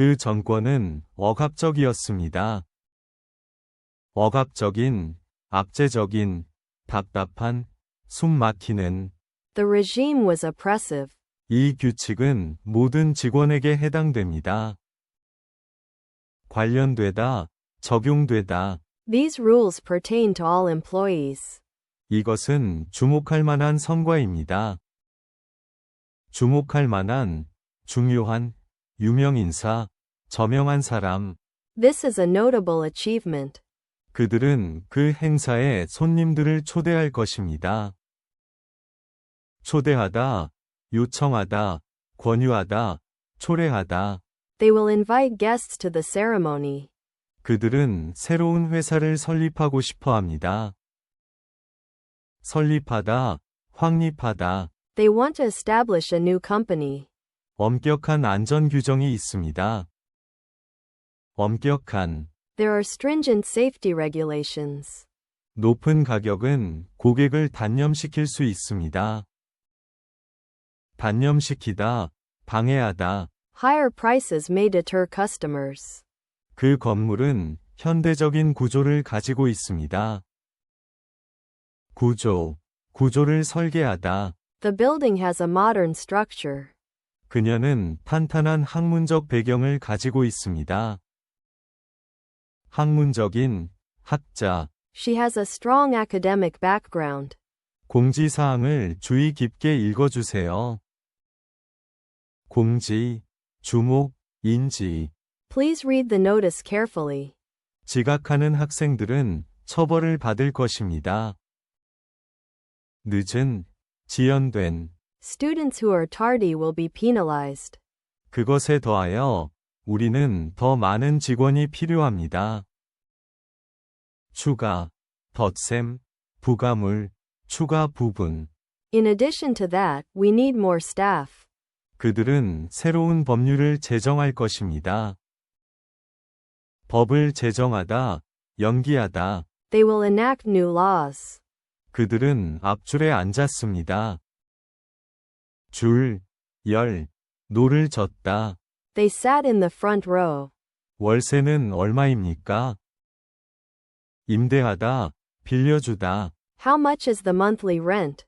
그 정권은 억압적이었습니다. 억압적인, 압제적인, 답답한, 숨 막히는 The regime was oppressive. 이 규칙은 모든 직원에게 해당됩니다. 관련되다, 적용되다. These rules pertain to all employees. 이것은 주목할 만한 성과입니다. 주목할 만한, 중요한, 유명인사, 저명한 사람. This is a notable achievement. 그들은 그 행사에 손님들을 초대할 것입니다. 초대하다, 요청하다, 권유하다, 초래하다. They will invite guests to the ceremony. 그들은 새로운 회사를 설립하고 싶어 합니다. 설립하다, 확립하다. They want to establish a new company. 엄격한 안전 규정이 있습니다. 엄격한, There are stringent safety regulations. 높은 가격은 고객을 단념시킬 수 있습니다. 단념시키다, 방해하다. Higher prices may deter customers. 그 건물은 현대적인 구조를 가지고 있습니다. 구조, 구조를 설계하다. The building has a modern structure. 그녀는 탄탄한 학문적 배경을 가지고 있습니다. 학문적인, 학자, She has a strong academic background. 공지사항을 주의 깊게 읽어주세요. 공지, 주목, 인지. Please read the notice carefully. 지각하는 학생들은 처벌을 받을 것입니다. 늦은, 지연된, Students who are tardy will be penalized. 그것에 더하여 우리는 더 많은 직원이 필요합니다. 추가, 덧셈, 부가물, 추가 부분. In addition to that, we need more staff. 그들은 새로운 법률을 제정할 것입니다. 법을 제정하다, 연기하다. They will enact new laws. 그들은 앞줄에 앉았습니다. 줄, 열, 노를 젓다. They sat in the front row. 월세는 얼마입니까? 임대하다, 빌려주다. How much is the monthly rent?